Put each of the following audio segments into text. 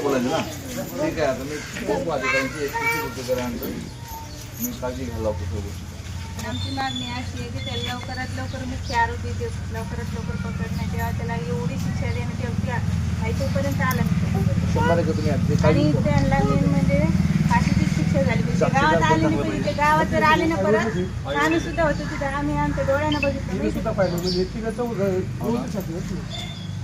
नाही बोलायचं ना? ठीक आहे आता मी बघू अधिकाऱ्यांची एक किती रुपये करा आणतो मी काळजी घ्यायला लावतो गोष्टी. आमची मागणी अशी आहे की त्याला लवकरात लवकर मुख्य आरोपी ते लवकरात लवकर पकडण्यात यावं त्याला एवढी शिक्षा देण्यात की काही तोपर्यंत आला आणि त्यांना मेन म्हणजे फाशीची शिक्षा झाली पाहिजे गावात आले नाही पाहिजे ते गावात जर आले ना परत आम्ही सुद्धा होतो तिथं. आम्ही आमच्या डोळ्यानं बघितलं?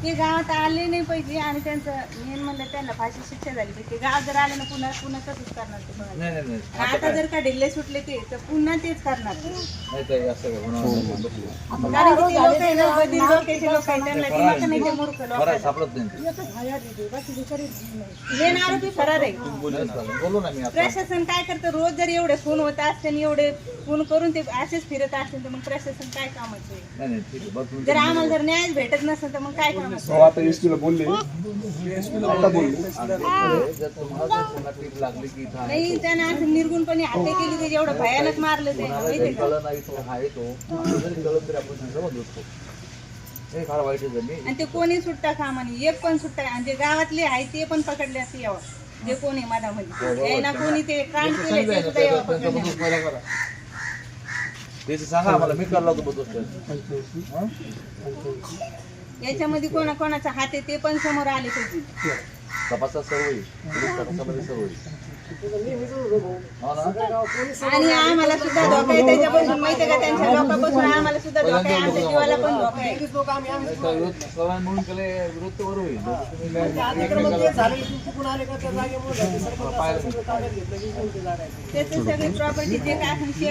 ते गावात आले नाही पाहिजे आणि त्यांचं मेन म्हणलं त्यांना फाशी शिक्षा झाली पाहिजे ते गावात जर आले ना पुन्हा पुन्हा तसंच करणार ते बघा. नाही नाही नाही आता जर का ढिल्ले सुटले ते तर पुन्हा तेच करणार ते. नाही ताई, असं काय होणार नाही. बसलो. कारण की ते लोक आहे ना बधीर डोक्याचे लोक आहे त्यांना ते नाही ते मूर्ख लोक सापडत नाही ते. मेन आरोपी फरार आहे नाही, चालेल. बोलू ना मी आता प्रशासन काय करतं रोज जर एवढे फोन होत असते आणि एवढे फोन करून ते असेच फिरत असतील तर मग प्रशासन काय कामाचं आहे? नाही नाही ठीक आहे बरं तुम्ही जर आम्हाला जर न्यायच भेटत नसेल तर मग काय हो आता एस ला बोलले. आता बोलले. नाही त्यानं असं निर्गुणपणे हत्या केली ते जेवढं भयानक मारलं ते. का? कळलं नाही तो आहे तो. जरी कळत तरी आपण त्यांचा बंद असतो हे फार वाईट आहे जर मी आणि ते कोणी सुट्टा कामा नाही एक पण सुट्टा आणि जे गावातले आहे ते पण पकडले असं यावं जे कोणी मधामध्ये. यायला कोणी ते कांड केले ते सुद्धा यावं पकडण्यात. त्याचं सांगा आम्हाला मी करला होतो हं? याच्यामध्ये कोणा कोणाचा हात आहे ते पण समोर आले पाहिजे तपासात सर्व होईल पोलीस तपासामध्ये सर्व होईल हो ना? आणि आम्हाला सुद्धा धोका आहे. त्याच्यापासून माहितीये का? त्यांच्या लोकांपासून आम्हाला सुद्धा धोका आहे. आमच्या जीवाला पण धोका आहे. तर विरोध म्हणून केले विरोध तर बरोबर होईल तुम्ही काय- पाहिलं. नाही. त्याचं सगळी प्रॉपर्टी जे काय असेल ते